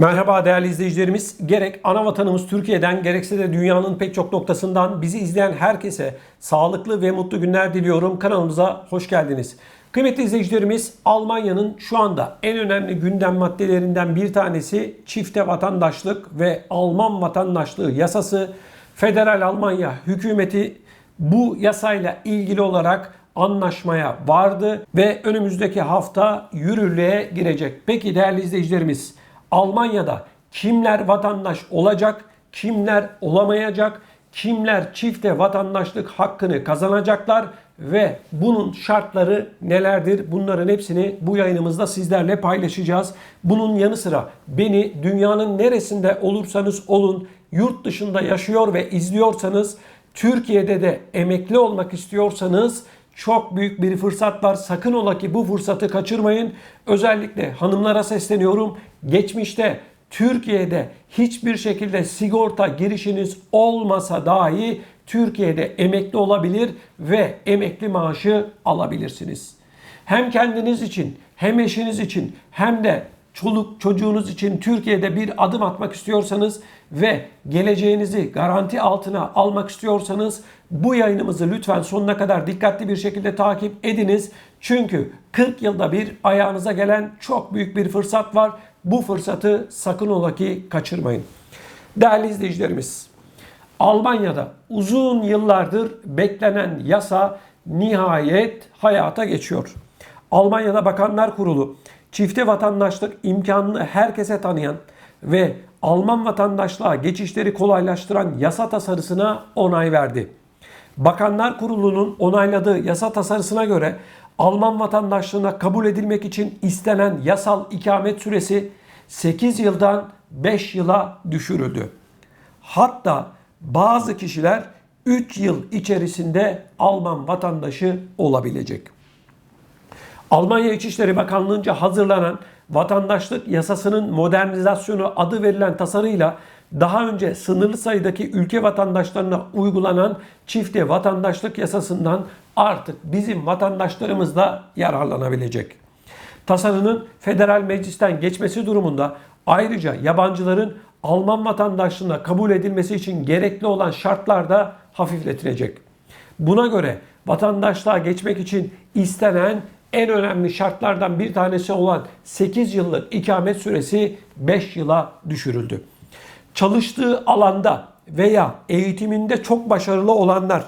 Merhaba değerli izleyicilerimiz. Gerek ana vatanımız Türkiye'den gerekse de dünyanın pek çok noktasından bizi izleyen herkese sağlıklı ve mutlu günler diliyorum. Kanalımıza hoş geldiniz. Kıymetli izleyicilerimiz Almanya'nın şu anda en önemli gündem maddelerinden bir tanesi çifte vatandaşlık ve Alman vatandaşlığı yasası. Federal Almanya hükümeti bu yasayla ilgili olarak anlaşmaya vardı ve önümüzdeki hafta yürürlüğe girecek. Peki değerli izleyicilerimiz Almanya'da kimler vatandaş olacak, kimler olamayacak, kimler çifte vatandaşlık hakkını kazanacaklar ve bunun şartları nelerdir? Bunların hepsini bu yayınımızda sizlerle paylaşacağız. Bunun yanı sıra beni dünyanın neresinde olursanız olun, yurt dışında yaşıyor ve izliyorsanız, Türkiye'de de emekli olmak istiyorsanız çok büyük bir fırsat var. Sakın ola ki bu fırsatı kaçırmayın. Özellikle hanımlara sesleniyorum. Geçmişte Türkiye'de hiçbir şekilde sigorta girişiniz olmasa dahi Türkiye'de emekli olabilir ve emekli maaşı alabilirsiniz. Hem kendiniz için hem eşiniz için hem de çoluk çocuğunuz için Türkiye'de bir adım atmak istiyorsanız ve geleceğinizi garanti altına almak istiyorsanız bu yayınımızı lütfen sonuna kadar dikkatli bir şekilde takip ediniz. Çünkü 40 yılda bir ayağınıza gelen çok büyük bir fırsat var. Bu fırsatı sakın ola ki kaçırmayın. Değerli izleyicilerimiz, Almanya'da uzun yıllardır beklenen yasa nihayet hayata geçiyor. Almanya'da Bakanlar Kurulu çifte vatandaşlık imkanını herkese tanıyan ve Alman vatandaşlığa geçişleri kolaylaştıran yasa tasarısına onay verdi. Bakanlar Kurulu'nun onayladığı yasa tasarısına göre Alman vatandaşlığına kabul edilmek için istenen yasal ikamet süresi 8 yıldan 5 yıla düşürüldü. Hatta bazı kişiler 3 yıl içerisinde Alman vatandaşı olabilecek. Almanya İçişleri Bakanlığı'nca hazırlanan vatandaşlık yasasının modernizasyonu adı verilen tasarıyla daha önce sınırlı sayıdaki ülke vatandaşlarına uygulanan çifte vatandaşlık yasasından artık bizim vatandaşlarımız da yararlanabilecek. Tasarının federal meclisten geçmesi durumunda ayrıca yabancıların Alman vatandaşlığına kabul edilmesi için gerekli olan şartlar da hafifletilecek. Buna göre vatandaşlığa geçmek için istenen en önemli şartlardan bir tanesi olan 8 yıllık ikamet süresi 5 yıla düşürüldü. Çalıştığı alanda veya eğitiminde çok başarılı olanlar,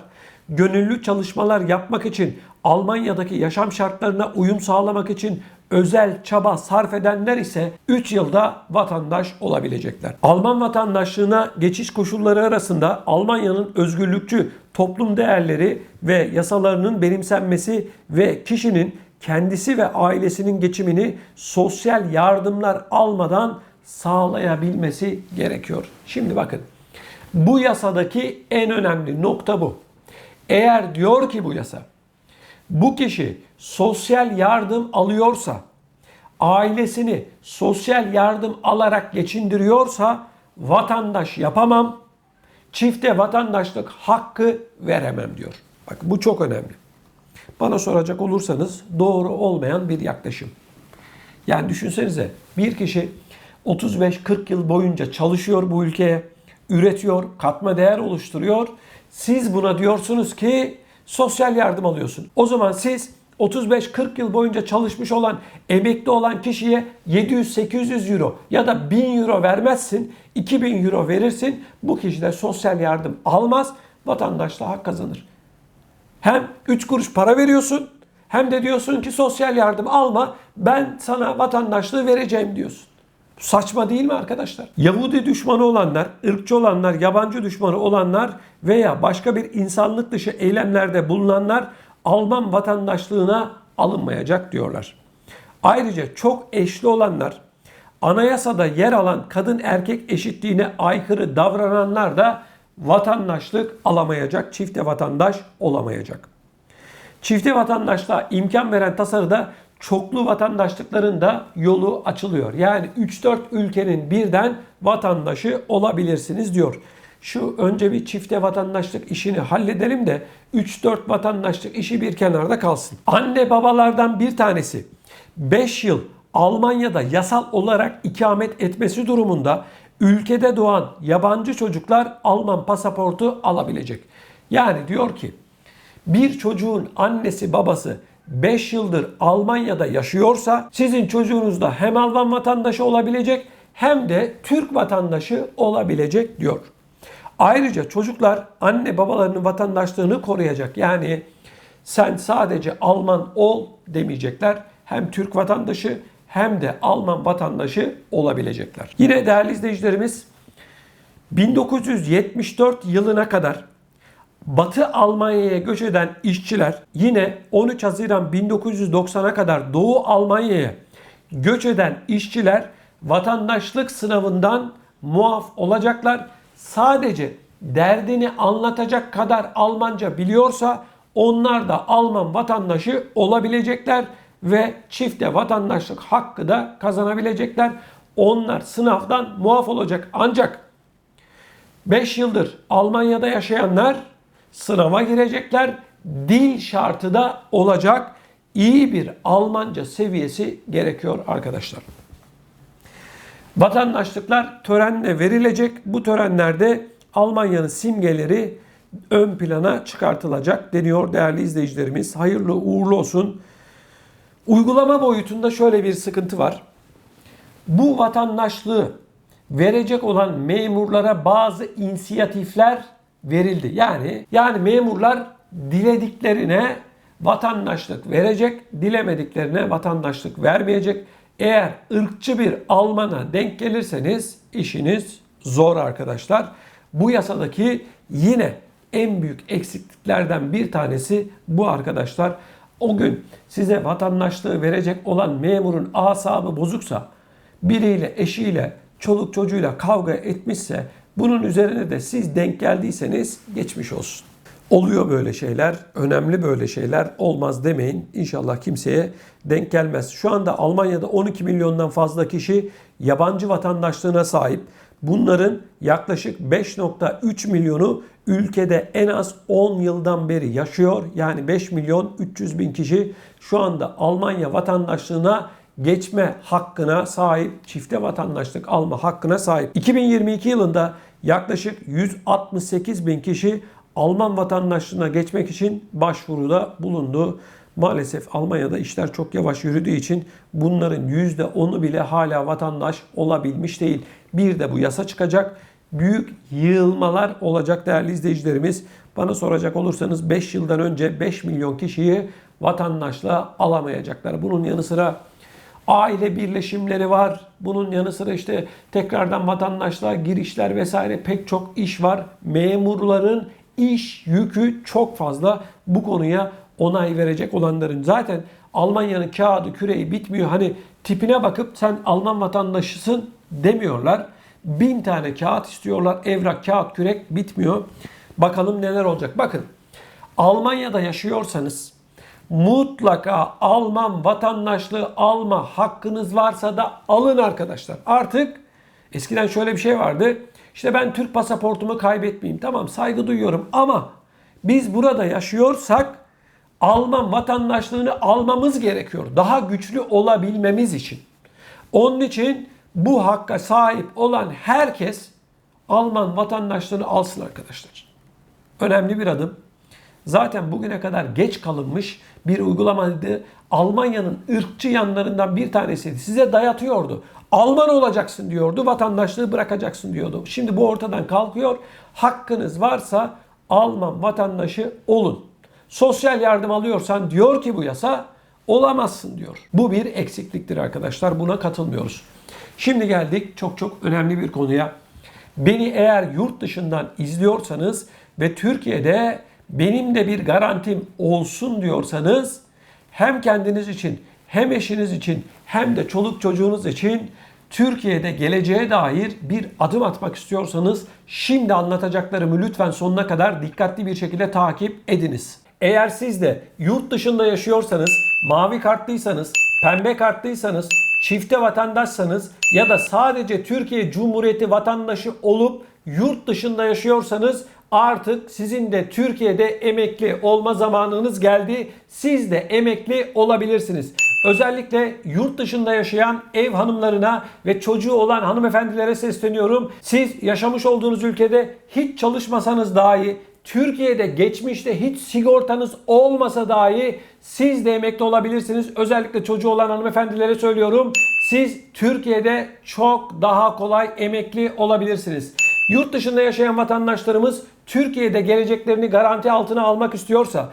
gönüllü çalışmalar yapmak için Almanya'daki yaşam şartlarına uyum sağlamak için özel çaba sarf edenler ise 3 yılda vatandaş olabilecekler. Alman vatandaşlığına geçiş koşulları arasında Almanya'nın özgürlükçü toplum değerleri ve yasalarının benimsenmesi ve kişinin kendisi ve ailesinin geçimini sosyal yardımlar almadan sağlayabilmesi gerekiyor. Şimdi bakın bu yasadaki en önemli nokta bu. Eğer diyor ki bu yasa bu kişi sosyal yardım alıyorsa, ailesini sosyal yardım alarak geçindiriyorsa vatandaş yapamam, çifte vatandaşlık hakkı veremem diyor. Bak bu çok önemli. Bana soracak olursanız doğru olmayan bir yaklaşım. Yani düşünsenize bir kişi 35-40 yıl boyunca çalışıyor bu ülkeye, üretiyor, katma değer oluşturuyor. Siz buna diyorsunuz ki sosyal yardım alıyorsun. O zaman siz 35-40 yıl boyunca çalışmış olan, emekli olan kişiye 700-800 euro ya da 1000 euro vermezsin, 2000 euro verirsin. Bu kişi de sosyal yardım almaz, vatandaşlığa hak kazanır. Hem 3 kuruş para veriyorsun hem de diyorsun ki sosyal yardım alma ben sana vatandaşlığı vereceğim diyorsun. Saçma değil mi arkadaşlar? Yahudi düşmanı olanlar, ırkçı olanlar, yabancı düşmanı olanlar veya başka bir insanlık dışı eylemlerde bulunanlar Alman vatandaşlığına alınmayacak diyorlar. Ayrıca çok eşli olanlar, anayasada yer alan kadın erkek eşitliğine aykırı davrananlar da vatandaşlık alamayacak, çifte vatandaş olamayacak. Çifte vatandaşlığa imkan veren tasarıda çoklu vatandaşlıkların da yolu açılıyor. Yani 3-4 ülkenin birden vatandaşı olabilirsiniz diyor. şu önce bir çifte vatandaşlık işini halledelim de 3-4 vatandaşlık işi bir kenarda kalsın. Anne babalardan bir tanesi 5 yıl Almanya'da yasal olarak ikamet etmesi durumunda ülkede doğan yabancı çocuklar Alman pasaportu alabilecek. Yani diyor ki bir çocuğun annesi babası 5 yıldır Almanya'da yaşıyorsa sizin çocuğunuz da hem Alman vatandaşı olabilecek hem de Türk vatandaşı olabilecek diyor. Ayrıca çocuklar anne babalarının vatandaşlığını koruyacak. Yani sen sadece Alman ol demeyecekler. Hem Türk vatandaşı hem de Alman vatandaşı olabilecekler. Yine değerli izleyicilerimiz 1974 yılına kadar Batı Almanya'ya göç eden işçiler yine 13 Haziran 1990'a kadar Doğu Almanya'ya göç eden işçiler vatandaşlık sınavından muaf olacaklar. Sadece derdini anlatacak kadar Almanca biliyorsa onlar da Alman vatandaşı olabilecekler ve çifte vatandaşlık hakkı da kazanabilecekler. Onlar sınavdan muaf olacak. Ancak 5 yıldır Almanya'da yaşayanlar sınava girecekler. Dil şartı da olacak. İyi bir Almanca seviyesi gerekiyor arkadaşlar. Vatandaşlıklar törenle verilecek. Bu törenlerde Almanya'nın simgeleri ön plana çıkartılacak deniyor değerli izleyicilerimiz. Hayırlı uğurlu olsun. Uygulama boyutunda şöyle bir sıkıntı var. Bu vatandaşlığı verecek olan memurlara bazı inisiyatifler verildi. Yani yani memurlar dilediklerine vatandaşlık verecek, dilemediklerine vatandaşlık vermeyecek. Eğer ırkçı bir Alman'a denk gelirseniz işiniz zor arkadaşlar. Bu yasadaki yine en büyük eksikliklerden bir tanesi bu arkadaşlar. O gün size vatandaşlığı verecek olan memurun asabı bozuksa, biriyle, eşiyle, çoluk çocuğuyla kavga etmişse bunun üzerine de siz denk geldiyseniz geçmiş olsun. Oluyor böyle şeyler, önemli böyle şeyler olmaz demeyin. İnşallah kimseye denk gelmez. Şu anda Almanya'da 12 milyondan fazla kişi yabancı vatandaşlığına sahip. Bunların yaklaşık 5.3 milyonu ülkede en az 10 yıldan beri yaşıyor. Yani 5 milyon 300 bin kişi şu anda Almanya vatandaşlığına geçme hakkına sahip, çifte vatandaşlık alma hakkına sahip. 2022 yılında yaklaşık 168 bin kişi Alman vatandaşlığına geçmek için başvuruda bulundu. Maalesef Almanya'da işler çok yavaş yürüdüğü için bunların %10'u bile hala vatandaş olabilmiş değil. Bir de bu yasa çıkacak. Büyük yığılmalar olacak değerli izleyicilerimiz. Bana soracak olursanız 5 yıldan önce 5 milyon kişiyi vatandaşlığa alamayacaklar. Bunun yanı sıra aile birleşimleri var. Bunun yanı sıra işte tekrardan vatandaşlığa girişler vesaire pek çok iş var. Memurların iş yükü çok fazla. Bu konuya onay verecek olanların zaten Almanya'nın kağıdı küreği bitmiyor. Hani tipine bakıp sen Alman vatandaşısın demiyorlar. Bin tane kağıt istiyorlar. Evrak, kağıt, kürek bitmiyor. Bakalım neler olacak. Bakın Almanya'da yaşıyorsanız mutlaka Alman vatandaşlığı alma hakkınız varsa da alın arkadaşlar. Artık eskiden şöyle bir şey vardı. İşte ben Türk pasaportumu kaybetmeyeyim. Tamam saygı duyuyorum ama biz burada yaşıyorsak Alman vatandaşlığını almamız gerekiyor. Daha güçlü olabilmemiz için. Onun için bu hakka sahip olan herkes Alman vatandaşlığını alsın arkadaşlar. Önemli bir adım. Zaten bugüne kadar geç kalınmış bir uygulamaydı. Almanya'nın ırkçı yanlarından bir tanesiydi. Size dayatıyordu. Alman olacaksın diyordu, vatandaşlığı bırakacaksın diyordu. Şimdi bu ortadan kalkıyor. Hakkınız varsa Alman vatandaşı olun. Sosyal yardım alıyorsan diyor ki bu yasa olamazsın diyor. Bu bir eksikliktir arkadaşlar. Buna katılmıyoruz. Şimdi geldik çok çok önemli bir konuya. Beni eğer yurt dışından izliyorsanız ve Türkiye'de benim de bir garantim olsun diyorsanız hem kendiniz için hem eşiniz için hem de çoluk çocuğunuz için Türkiye'de geleceğe dair bir adım atmak istiyorsanız şimdi anlatacaklarımı lütfen sonuna kadar dikkatli bir şekilde takip ediniz. Eğer siz de yurt dışında yaşıyorsanız, mavi kartlıysanız, pembe kartlıysanız, çifte vatandaşsanız ya da sadece Türkiye Cumhuriyeti vatandaşı olup yurt dışında yaşıyorsanız artık sizin de Türkiye'de emekli olma zamanınız geldi. Siz de emekli olabilirsiniz. Özellikle yurt dışında yaşayan ev hanımlarına ve çocuğu olan hanımefendilere sesleniyorum. Siz yaşamış olduğunuz ülkede hiç çalışmasanız dahi Türkiye'de geçmişte hiç sigortanız olmasa dahi siz de emekli olabilirsiniz. Özellikle çocuğu olan hanımefendilere söylüyorum. Siz Türkiye'de çok daha kolay emekli olabilirsiniz. Yurt dışında yaşayan vatandaşlarımız Türkiye'de geleceklerini garanti altına almak istiyorsa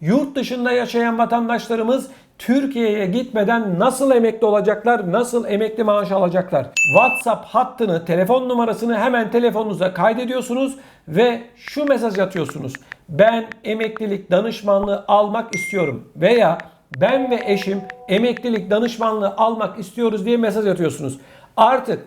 yurt dışında yaşayan vatandaşlarımız Türkiye'ye gitmeden nasıl emekli olacaklar, nasıl emekli maaşı alacaklar? WhatsApp hattını, telefon numarasını hemen telefonunuza kaydediyorsunuz ve şu mesaj atıyorsunuz. Ben emeklilik danışmanlığı almak istiyorum veya ben ve eşim emeklilik danışmanlığı almak istiyoruz diye mesaj atıyorsunuz. Artık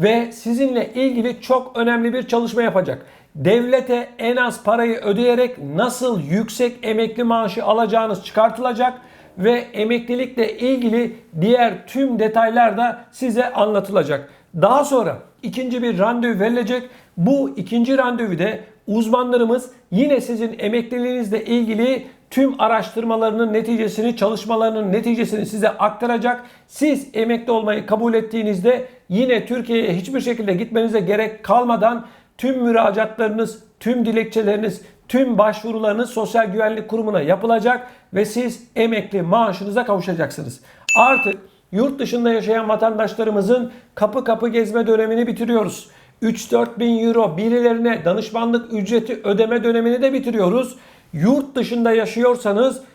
ve sizinle ilgili çok önemli bir çalışma yapacak. Devlete en az parayı ödeyerek nasıl yüksek emekli maaşı alacağınız çıkartılacak ve emeklilikle ilgili diğer tüm detaylar da size anlatılacak. Daha sonra ikinci bir randevu verilecek. Bu ikinci randevuda uzmanlarımız yine sizin emekliliğinizle ilgili tüm araştırmalarının neticesini, çalışmalarının neticesini size aktaracak. Siz emekli olmayı kabul ettiğinizde yine Türkiye'ye hiçbir şekilde gitmenize gerek kalmadan tüm müracaatlarınız, tüm dilekçeleriniz, tüm başvurularınız Sosyal Güvenlik Kurumu'na yapılacak ve siz emekli maaşınıza kavuşacaksınız. Artık yurt dışında yaşayan vatandaşlarımızın kapı kapı gezme dönemini bitiriyoruz. 3-4 bin euro birilerine danışmanlık ücreti ödeme dönemini de bitiriyoruz. Yurt dışında yaşıyorsanız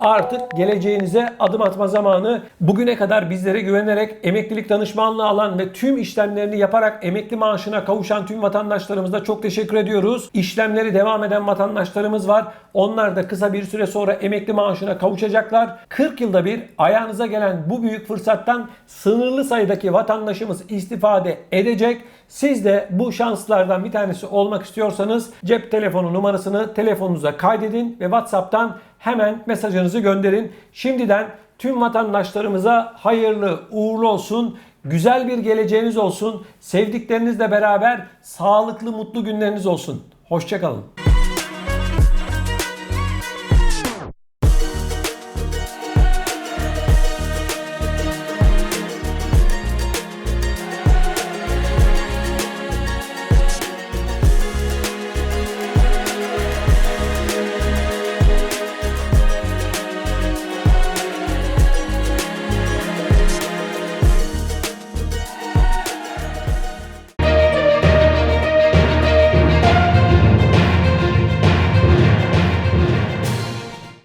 artık geleceğinize adım atma zamanı. Bugüne kadar bizlere güvenerek emeklilik danışmanlığı alan ve tüm işlemlerini yaparak emekli maaşına kavuşan tüm vatandaşlarımıza çok teşekkür ediyoruz. İşlemleri devam eden vatandaşlarımız var. Onlar da kısa bir süre sonra emekli maaşına kavuşacaklar. 40 yılda bir ayağınıza gelen bu büyük fırsattan sınırlı sayıdaki vatandaşımız istifade edecek. Siz de bu şanslardan bir tanesi olmak istiyorsanız cep telefonu numarasını telefonunuza kaydedin ve WhatsApp'tan hemen mesajınızı gönderin. Şimdiden tüm vatandaşlarımıza hayırlı uğurlu olsun. Güzel bir geleceğiniz olsun. Sevdiklerinizle beraber sağlıklı mutlu günleriniz olsun. Hoşçakalın.